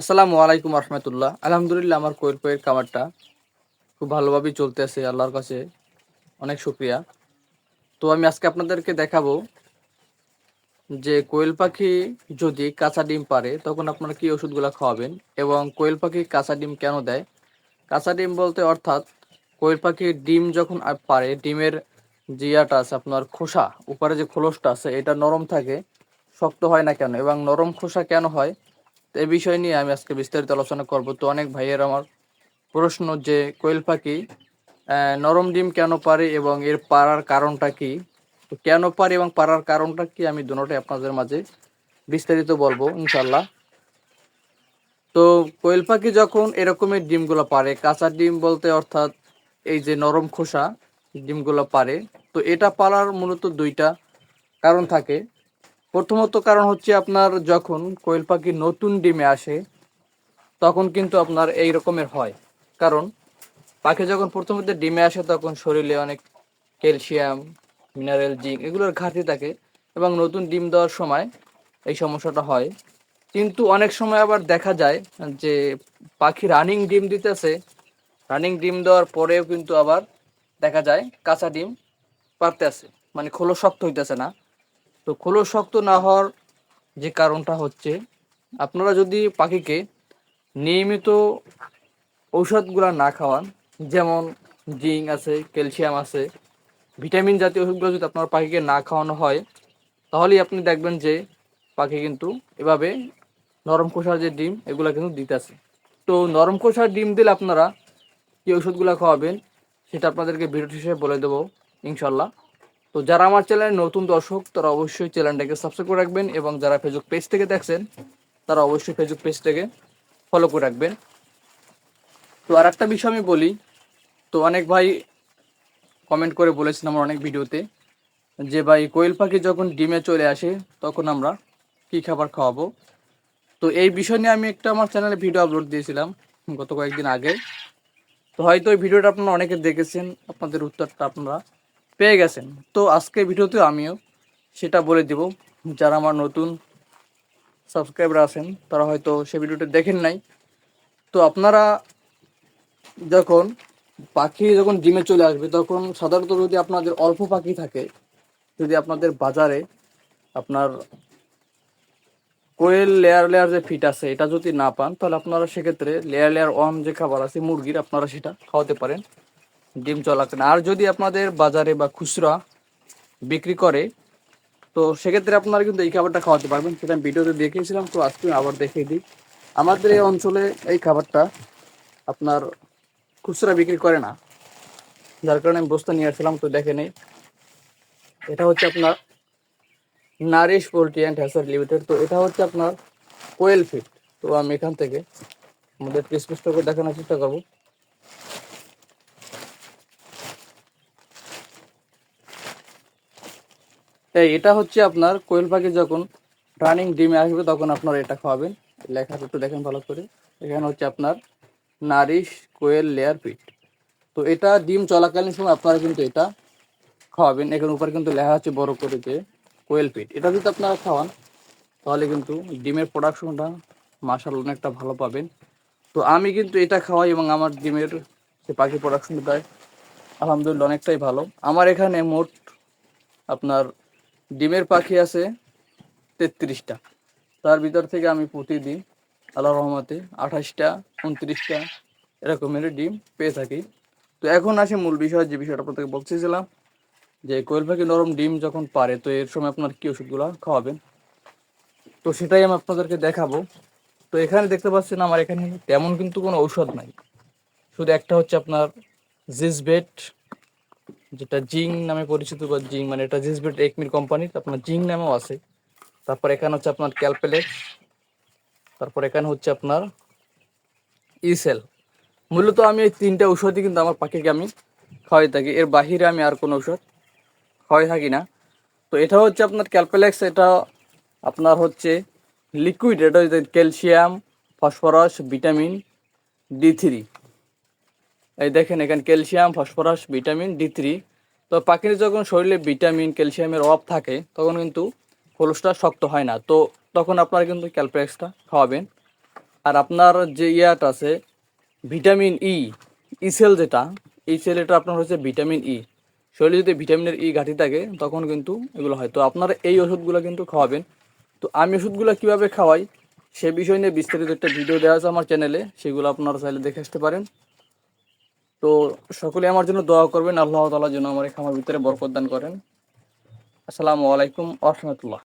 আসসালামু আলাইকুম রহমতুল্লাহ। আলহামদুলিল্লাহ আমার কোয়েল পাখির খামারটা খুব ভালোভাবেই চলতে আছে আল্লাহর কাছে অনেক শুক্রিয়া। তো আমি আজকে আপনাদেরকে দেখাবো যে কোয়েল পাখি যদি কাঁচা ডিম পারে, তখন আপনারা কি ওষুধগুলো খাওয়াবেন এবং কোয়েল পাখি কাঁচা ডিম কেন দেয়? কাঁচা ডিম বলতে অর্থাৎ কোয়েল পাখির ডিম যখন পারে, ডিমের যে ইয়াটা আছে আপনার খোসা, উপরে যে খোলসটা আছে, এটা নরম থাকে, শক্ত হয় না কেন? এবং নরম খোসা কেন হয়? তো এই বিষয় নিয়ে আমি আজকে বিস্তারিত আলোচনা করব। তো অনেক ভাইয়ের আমার প্রশ্ন যে, কোয়েল পাখি নরম ডিম কেন পারে এবং এর পারার কারণটা কি? কেন পারে এবং পারার কারণটা কি আমি দুটোটাই আপনাদের মাঝে বিস্তারিত বলব ইনশাল্লাহ তো কোয়েল পাখি যখন এরকমের ডিমগুলো পারে, কাঁচা ডিম বলতে অর্থাৎ এই যে নরম খোসা ডিমগুলো পারে, তো এটা পালার মূলত দুইটা কারণ থাকে। প্রথমত কারণ হচ্ছে আপনার যখন কোয়েল পাখি নতুন ডিমে আসে, তখন কিন্তু আপনার এই রকমের হয়। কারণ পাখি যখন প্রথমত ডিমে আসে, তখন শরীরে অনেক ক্যালসিয়াম, মিনারেল, জিঙ্ক এগুলোর ঘাটতি থাকে এবং নতুন ডিম দেওয়ার সময় এই সমস্যাটা হয়। কিন্তু অনেক সময় আবার দেখা যায় যে পাখি রানিং ডিম দিতেছে, রানিং ডিম দেওয়ার পরেও কিন্তু আবার দেখা যায় কাঁচা ডিম পারতে আছে মানে খোলো শক্ত হইতেছে না। তো খোলো শক্ত না হওয়ার যে কারণটা হচ্ছে, আপনারা যদি পাখিকে নিয়মিত ঔষধগুলো না খাওয়ান, যেমন জিঙ্ক আছে, ক্যালসিয়াম আছে, ভিটামিন জাতীয় ওষুধগুলো যদি আপনার পাখিকে না খাওয়ানো হয়, তাহলেই আপনি দেখবেন যে পাখি কিন্তু এভাবে নরম খোসার যে ডিম, এগুলো কিন্তু দিতেছে। তো নরম খোসার ডিম দিলে আপনারা কি ওষুধগুলো খাওয়াবেন, সেটা আপনাদেরকে ভিডিও হিসেবে বলে দেবো ইনশাল্লাহ তো যারা আমার চ্যানেলে নতুন দর্শক, তারা অবশ্যই চ্যানেলটাকে সাবস্ক্রাইব করে রাখবেন এবং যারা ফেসবুক পেজ থেকে দেখছেন, তারা অবশ্যই ফেসবুক পেজটাকে ফলো করে রাখবেন। তো আর একটা বিষয় আমি বলি, তো অনেক ভাই কমেন্ট করে বলেছেন আমার অনেক ভিডিওতে, যে ভাই কোয়েল পাখি যখন ডিমে চলে আসে, তখন আমরা কি খাবার খাওয়াবো? তো এই বিষয় নিয়ে আমি একটা আমার চ্যানেলে ভিডিও আপলোড দিয়েছিলাম গত কয়েকদিন আগে। তো হয়তো ওই ভিডিওটা আপনারা অনেকে দেখেছেন, আপনাদের উত্তরটা আপনারা পেয়ে গেছেন। তো আজকে ভিডিওতে আমিও সেটা বলে দিব। যারা আমার নতুন সাবস্ক্রাইবার আছেন, তারা হয়তো সে ভিডিওটা দেখেন নাই। তো আপনারা যখন পাখি যখন ডিমে চলে আসবে, তখন সাধারণত যদি আপনাদের অল্প পাখি থাকে, যদি আপনাদের বাজারে আপনার কোয়েল লেয়ার লেয়ার যে ফিট আছে, এটা যদি না পান, তাহলে আপনারা সেক্ষেত্রে লেয়ার লেয়ার ওয়ান যে খাবার আছে, মুরগির, আপনারা সেটা খাওয়াতে পারেন। ডিম চলাকালীন আর যদি আপনাদের বাজারে বা খুচরা বিক্রি করে, তো সেক্ষেত্রে আপনারা কিন্তু এই খাবারটা খাওয়াতে পারবেন। সেটা আমি ভিডিওতে দেখিয়েছিলাম, তো আজকে আবার দেখিয়ে দিই। আমাদের এই অঞ্চলে এই খাবারটা আপনার খুচরা বিক্রি করে না। যার কারণে আমি বস্তা নিয়ে আসছিলাম, তো দেখে নেই। এটা হচ্ছে আপনার nourish poultry and hatchery limited. তো এটা হচ্ছে আপনার কোয়েল ফিট তো আমি এখান থেকে আমাদের স্পষ্ট করে দেখানোর চেষ্টা করব। এটা হচ্ছে আপনার কোয়েল পাখি যখন রানিং ডিমে আসবে তখন আপনারা এটা খাওয়াবেন। লেখাটা একটু দেখেন ভালো করে। এখানে হচ্ছে আপনার নারিশ, কোয়েল, লেয়ার পিট। তো এটা ডিম চলাকালীন সময় আপনারা কিন্তু এটা খাওয়াবেন। এখানে উপরে কিন্তু লেখা আছে বড় করে যে কোয়েল পিট। এটা যদি আপনারা খাওয়ান, তাহলে কিন্তু ডিমের প্রোডাকশনটা মাসাল অনেকটা ভালো পাবেন। তো আমি কিন্তু এটা খাওয়াই এবং আমার ডিমের যে পাখি প্রোডাকশন দেয়। আলহামদুলিল্লাহ অনেকটাই ভালো। আমার এখানে মোট আপনার ডিমের পাখি আছে তেত্রিশটা। তার ভিতর থেকে আমি প্রতিদিন আল্লাহ রহমতে আঠাশটা, উনত্রিশটা এরকমের ডিম পেয়ে থাকি। তো এখন আসে মূল বিষয়, যে বিষয়টা আপনাদেরকে বলতেছিলাম, যে কোয়েল পাখি নরম ডিম যখন পারে, তো এর সময় আপনার কি ওষুধগুলো খাওয়াবেন? তো সেটাই আমি আপনাদেরকে দেখাবো। তো এখানে দেখতে পাচ্ছেন আমার এখানে তেমন কিন্তু কোনো ঔষধ নাই। শুধু একটা হচ্ছে আপনার জিসবেট যেটা জিং নামে পরিচিত বা জিং মানে এটা জিসবেট একমির কোম্পানির আপনার জিং নামেও আছে। তারপর এখানে হচ্ছে আপনার ক্যালপেলেক্স তারপর এখানে হচ্ছে আপনার ইসেল মূলত আমি এই তিনটা ঔষধই কিন্তু আমার পাখিকে আমি খাওয়াই থাকি। এর বাহিরে আমি আর কোনো ঔষধ খাওয়াই থাকি না। তো এটা হচ্ছে আপনার ক্যালপেলেক্স এটা আপনার হচ্ছে লিকুইড এটা হচ্ছে calcium phosphorus vitamin D three এই দেখেন, এখানে calcium, phosphorus, vitamin D three. তো পাখির যখন শরীরে ভিটামিন, ক্যালসিয়ামের অভাব থাকে, তখন কিন্তু খোলসটা শক্ত হয় না। তো তখন আপনারা কিন্তু ক্যালপ্লেক্সটা খাওয়াবেন। আর আপনার যে ইয়াটা আছে, ভিটামিন ই ই সেল যেটা এই সেলটা আপনার হচ্ছে ভিটামিন ই। শরীরে যদি ভিটামিনের ই ঘাটি থাকে, তখন কিন্তু এগুলো হয়। তো আপনারা এই ওষুধগুলো কিন্তু খাওয়াবেন। তো আমি ওষুধগুলো কীভাবে খাওয়াই, সে বিষয় নিয়ে বিস্তারিত একটা ভিডিও দেওয়া আছে আমার চ্যানেলে, সেগুলো আপনারা চাইলে দেখে আসতে পারেন। তো সকলে আমার জন্য দোয়া করবেন, আল্লাহ তালার যেন আমার এই খামার ভিতরে বরকত দান করেন। আসসালামু আলাইকুম আহমতুল্লাহ